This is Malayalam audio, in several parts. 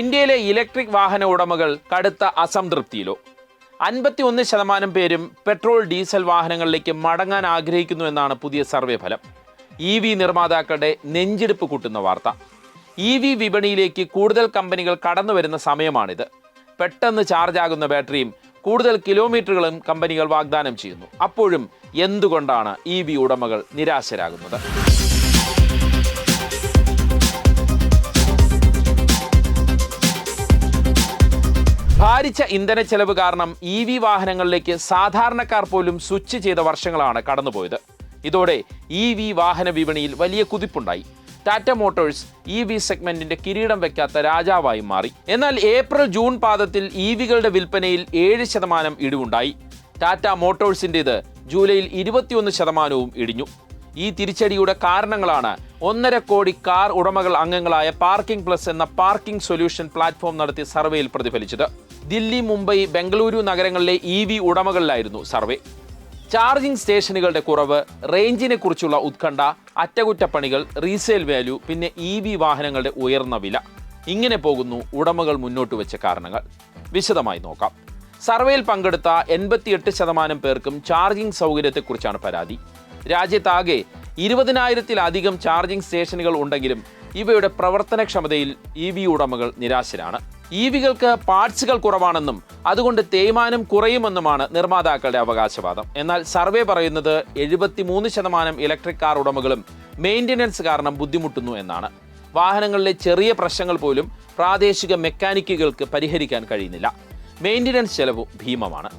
ഇന്ത്യയിലെ ഇലക്ട്രിക് വാഹന ഉടമകൾ കടുത്ത അസംതൃപ്തിയിലോ. അൻപത്തി ഒന്ന് ശതമാനം പേരും പെട്രോൾ ഡീസൽ വാഹനങ്ങളിലേക്ക് മടങ്ങാൻ ആഗ്രഹിക്കുന്നു എന്നാണ് പുതിയ സർവേ ഫലം. ഇ വി നിർമ്മാതാക്കളുടെ നെഞ്ചിടിപ്പ് കൂട്ടുന്ന വാർത്ത. ഇ വി വിപണിയിലേക്ക് കൂടുതൽ കമ്പനികൾ കടന്നു വരുന്ന സമയമാണിത്. പെട്ടെന്ന് ചാർജ് ആകുന്ന ബാറ്ററിയും കൂടുതൽ കിലോമീറ്ററുകളും കമ്പനികൾ വാഗ്ദാനം ചെയ്യുന്നു. അപ്പോഴും എന്തുകൊണ്ടാണ് ഇ വി ഉടമകൾ നിരാശരാകുന്നത്? ഭാരിച്ച ഇന്ധന ചെലവ് കാരണം ഇ വി വാഹനങ്ങളിലേക്ക് സാധാരണക്കാർ പോലും സ്വിച്ച് ചെയ്ത വർഷങ്ങളാണ് കടന്നുപോയത്. ഇതോടെ ഇ വി വാഹന വിപണിയിൽ വലിയ കുതിപ്പുണ്ടായി. ടാറ്റ മോട്ടോഴ്സ് ഇ വി സെഗ്മെന്റിന്റെ കിരീടം വെക്കാത്ത രാജാവായി മാറി. എന്നാൽ ഏപ്രിൽ ജൂൺ പാദത്തിൽ ഇ വികളുടെ വിൽപ്പനയിൽ ഏഴ് ശതമാനം ഇടിവുണ്ടായി. ടാറ്റ മോട്ടോഴ്സിന്റെത് ജൂലൈയിൽ ഇരുപത്തിയൊന്ന് ശതമാനവും ഇടിഞ്ഞു. ഈ തിരിച്ചടിയുടെ കാരണങ്ങളാണ് ഒന്നര കോടി കാർ ഉടമകൾ അംഗങ്ങളായ പാർക്കിംഗ് പ്ലസ് എന്ന പാർക്കിംഗ് സൊല്യൂഷൻ പ്ലാറ്റ്ഫോം നടത്തിയ സർവേയിൽ പ്രതിഫലിച്ചത്. ദില്ലി മുംബൈ ബംഗളൂരു നഗരങ്ങളിലെ ഇ വി ഉടമകളിലായിരുന്നു സർവേ. ചാർജിംഗ് സ്റ്റേഷനുകളുടെ കുറവ് റേഞ്ചിനെ കുറിച്ചുള്ള ഉത്കണ്ഠ അറ്റകുറ്റപ്പണികൾ റീസെയിൽ വാല്യൂ പിന്നെ ഇ വി വാഹനങ്ങളുടെ ഉയർന്ന വില. ഇങ്ങനെ പോകുന്നു ഉടമകൾ മുന്നോട്ട് വെച്ച കാരണങ്ങൾ. വിശദമായി നോക്കാം. സർവേയിൽ പങ്കെടുത്ത എൺപത്തിയെട്ട് ശതമാനം പേർക്കും ചാർജിംഗ് സൗകര്യത്തെക്കുറിച്ചാണ് പരാതി. രാജ്യത്താകെ ഇരുപതിനായിരത്തിലധികം ചാർജിംഗ് സ്റ്റേഷനുകൾ ഉണ്ടെങ്കിലും ഇവയുടെ പ്രവർത്തനക്ഷമതയിൽ ഇ വി ഉടമകൾ നിരാശരാണ്. ഇ വികൾക്ക് പാർട്സുകൾ കുറവാണെന്നും അതുകൊണ്ട് തേയ്മാനം കുറയുമെന്നുമാണ് നിർമ്മാതാക്കളുടെ അവകാശവാദം. എന്നാൽ സർവേ പറയുന്നത് എഴുപത്തിമൂന്ന് ശതമാനം ഇലക്ട്രിക് കാർ ഉടമകളും മെയിന്റനൻസ് കാരണം ബുദ്ധിമുട്ടുന്നു എന്നാണ്. വാഹനങ്ങളിലെ ചെറിയ പ്രശ്നങ്ങൾ പോലും പ്രാദേശിക മെക്കാനിക്കുകൾക്ക് പരിഹരിക്കാൻ കഴിയുന്നില്ല. മെയിന്റനൻസ് ചെലവും ഭീമമാണ്.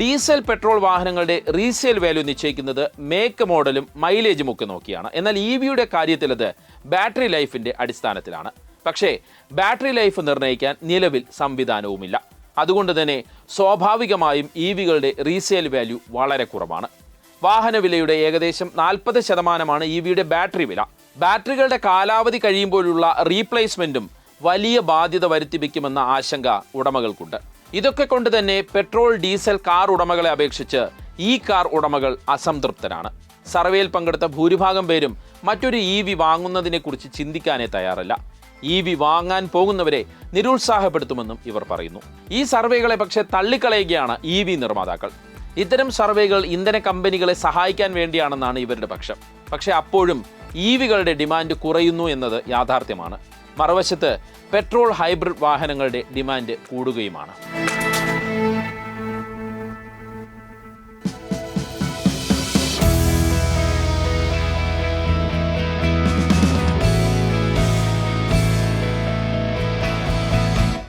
ഡീസൽ പെട്രോൾ വാഹനങ്ങളുടെ റീസെയിൽ വാല്യൂ നിശ്ചയിക്കുന്നത് മേക്ക് മോഡലും മൈലേജും ഒക്കെ നോക്കിയാണ്. എന്നാൽ ഇ വിയുടെ കാര്യത്തിലത് ബാറ്ററി ലൈഫിന്റെ അടിസ്ഥാനത്തിലാണ്. പക്ഷേ ബാറ്ററി ലൈഫ് നിർണയിക്കാൻ നിലവിൽ സംവിധാനവുമില്ല. അതുകൊണ്ട് തന്നെ സ്വാഭാവികമായും ഇ വികളുടെ റീസെയിൽ വാല്യൂ വളരെ കുറവാണ്. വാഹന വിലയുടെ ഏകദേശം നാൽപ്പത് ശതമാനമാണ് ഇ വിയുടെ ബാറ്ററി വില. ബാറ്ററികളുടെ കാലാവധി കഴിയുമ്പോഴുള്ള റീപ്ലേസ്മെന്റും വലിയ ബാധ്യത വരുത്തിവെക്കുമെന്ന ആശങ്ക ഉടമകൾക്കുണ്ട്. ഇതൊക്കെ കൊണ്ട് തന്നെ പെട്രോൾ ഡീസൽ കാർ ഉടമകളെ അപേക്ഷിച്ച് ഈ കാർ ഉടമകൾ അസംതൃപ്തരാണ്. സർവേയിൽ പങ്കെടുത്ത ഭൂരിഭാഗം പേരും മറ്റൊരു ഇ വി വാങ്ങുന്നതിനെക്കുറിച്ച് ചിന്തിക്കാനേ തയ്യാറല്ല. ഇ വി വാങ്ങാൻ പോകുന്നവരെ നിരുത്സാഹപ്പെടുത്തുമെന്നും ഇവർ പറയുന്നു. ഈ സർവേകളെ പക്ഷേ തള്ളിക്കളയുകയാണ് ഇ വി നിർമ്മാതാക്കൾ. ഇത്തരം സർവേകൾ ഇന്ധന കമ്പനികളെ സഹായിക്കാൻ വേണ്ടിയാണെന്നാണ് ഇവരുടെ പക്ഷം. പക്ഷേ അപ്പോഴും ഇ വികളുടെ ഡിമാൻഡ് കുറയുന്നു എന്നത് യാഥാർത്ഥ്യമാണ്. മറുവശത്ത് പെട്രോൾ ഹൈബ്രിഡ് വാഹനങ്ങളുടെ ഡിമാൻഡ് കൂടുകയുമാണ്.